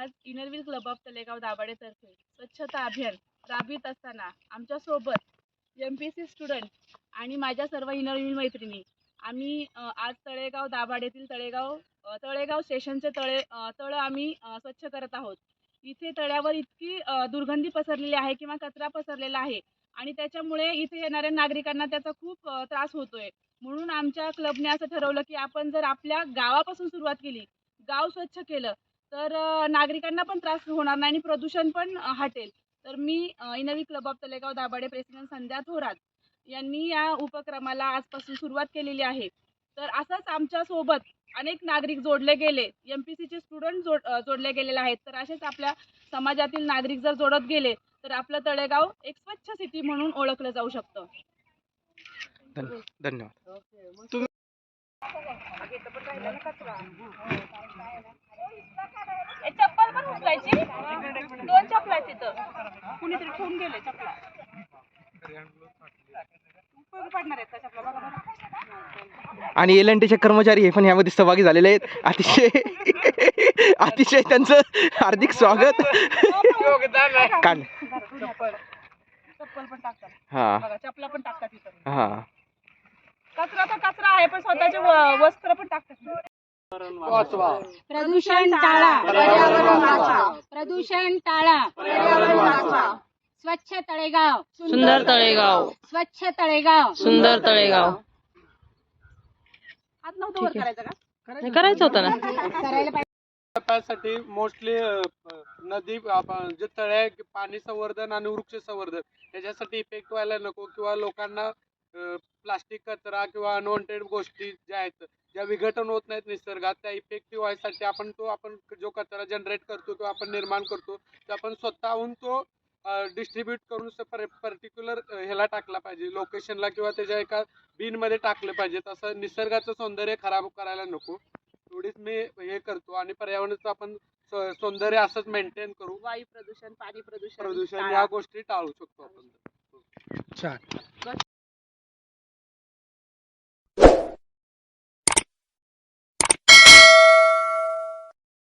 Club of Talegaon दाभाडेतर्फे स्वच्छता अभियान राबवित असताना आमच्यासोबत एम पी सी स्टुडंट आणि माझ्या सर्व इनरव्हील मैत्रिणी आम्ही आज तळेगाव दाभाड येथील तळेगाव तळेगाव स्टेशनचे तळे तळं आम्ही स्वच्छ करत आहोत. इथे तळ्यावर इतकी दुर्गंधी पसरलेली आहे किंवा कचरा पसरलेला आहे आणि त्याच्यामुळे इथे येणाऱ्या नागरिकांना त्याचा खूप त्रास होतोय. म्हणून आमच्या क्लबने असं ठरवलं की आपण जर आपल्या गावापासून सुरुवात केली गाव स्वच्छ केलं तर नागरिकांना पण त्रास होणार नाही आणि प्रदूषण पण हटेल. तर मी inner wheel club of Talegaon Dabhade president Sandhya Thorat यांनी या उपक्रमाला आजपासून सुरुवात केलेली आहे. तर असंच आमच्यासोबत अनेक नागरिक जोडले गेले. एम पी सीचे स्टुडंट जोड जोडले गेलेले आहेत. तर असेच आपल्या समाजातील नागरिक जर जोडत गेले तर आपलं तळेगाव एक स्वच्छ सिटी म्हणून ओळखलं जाऊ शकतं. धन्य- धन्यवाद ए, चप्पल पण उचलायची दोन चपला आहेत तिथं. कुणीतरी ठेवून गेले चपला. उपयोगी पडणार आहेत का चपला? बघा बरं. आणि एल एन टीचे कर्मचारी हे पण यामध्ये सहभागी झालेले आहेत. अतिशय अतिशय त्यांचं हार्दिक स्वागत. काढ. चप्पल चप्पल पण टाकतात. हा. बघा चपला पण टाकतात तिथं हा. कचरा तर कचरा आहे पण स्वतःचे वस्त्र पण टाकतात. प्रदूषण टाळा. पर्यावरण वाचवा प्रदूषण टाळा. पर्यावरण वाचवा स्वच्छ तळेगाव. सुंदर तळेगाव. स्वच्छ तळेगाव. सुंदर तळेगाव. हात नव्हतं वर करायचं का? करायचं होतं ना. करायला पाहिजे. टप्प्यासाठी मोस्टली नदी आपण जे तळे आहे, पाणी संवर्धन आणि वृक्ष संवर्धन याच्यासाठी इफेक्ट व्हायला नको किंवा लोकांना प्लास्टिक कचरा किंवा अनवॉन्टेड गोष्टी ज्या आहेत ज्या विघटन होत नाहीत निसर्गात त्या इफेक्टिव्ह व्हायसाठी आपण तो आपण जो कचरा जनरेट करतो किंवा आपण निर्माण करतो तो आपण स्वतःहून तो डिस्ट्रीब्यूट करून पर्टिक्युलर ह्याला टाकला पाहिजे. लोकेशनला किंवा त्याच्या एका बिनमध्ये टाकलं पाहिजे. तसं निसर्गाचं सौंदर्य खराब करायला नको. एवढीच मी हे करतो आणि पर्यावरणाचं आपण स- सौंदर्य असंच मेंटेन करू. वायू प्रदूषण पाणी प्रदूषण प्रदूषण टाळा. या गोष्टी टाळू शकतो आपण. छान.